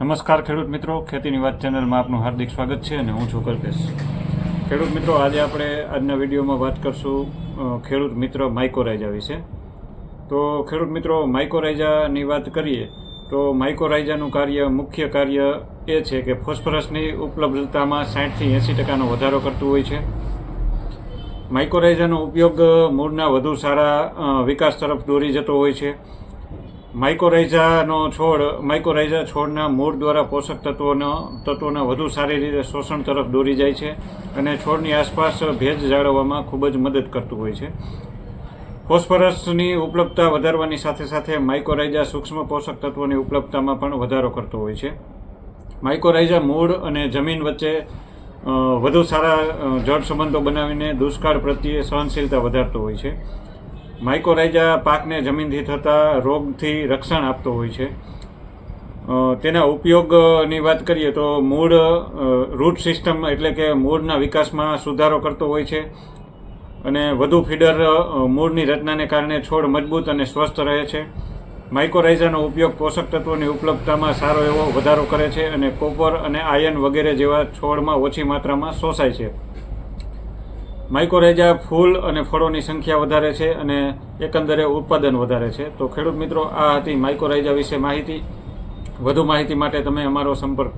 નમસ્કાર ખેડૂત મિત્રો. ખેતીની વાત ચેનલમાં આપનું હાર્દિક સ્વાગત છે અને હું છું કલ્પેશ. ખેડૂત મિત્રો, આજે આપણે આજના વિડીયોમાં વાત કરશું ખેડૂત મિત્ર માઇકોરાઇજા વિશે. તો ખેડૂત મિત્રો માઇકોરાઇજાની વાત કરીએ, તો માઇકોરાઇજાનું કાર્ય, મુખ્ય કાર્ય એ છે કે ફોસ્ફરસની ઉપલબ્ધતામાં સાઠથી એંસી ટકાનો વધારો કરતું હોય છે. માઇકોરાઇઝાનો ઉપયોગ મૂળના વધુ સારા વિકાસ તરફ દોરી જતો હોય છે. માઇકોરાઇઝાનો છોડ માઇકોરાઇઝા છોડના મૂળ દ્વારા પોષક તત્વોનો, તત્વોના વધુ સારી રીતે શોષણ તરફ દોરી જાય છે અને છોડની આસપાસ ભેજ જાળવવામાં ખૂબ જ મદદ કરતું હોય છે. ફોસ્ફરસની ઉપલબ્ધતા વધારવાની સાથે સાથે માઇકોરાઇઝા સૂક્ષ્મ પોષક તત્વોની ઉપલબ્ધતામાં પણ વધારો કરતો હોય છે. માઇકોરાઇઝા મૂળ અને જમીન વચ્ચે વધુ સારા જળ સંબંધો બનાવીને દુષ્કાળ પ્રત્યે સહનશીલતા વધારતો હોય છે. માઇકોરાઇઝા પાકને જમીનથી થતા રોગથી રક્ષણ આપતો હોય છે. તેના ઉપયોગની વાત કરીએ તો મૂળ રૂટ સિસ્ટમ એટલે કે મૂળના વિકાસમાં સુધારો કરતો હોય છે અને વધુ ફીડર મૂળની રચનાને કારણે છોડ મજબૂત અને સ્વસ્થ રહે છે. માઇકોરાઇઝાનો ઉપયોગ પોષક તત્વોની ઉપલબ્ધતામાં સારો એવો વધારો કરે છે અને કોપર અને આયર્ન વગેરે જેવા છોડમાં ઓછી માત્રામાં શોષાય છે. માઇકોરાઇઝા ફૂલ અને ફળોની સંખ્યા વધારે છે અને એકંદરે ઉત્પાદન વધારે છે. તો ખેડૂત મિત્રો, આ હતી માઇકોરાઇઝા વિશે માહિતી. વધુ માહિતી માટે તમે અમારો સંપર્ક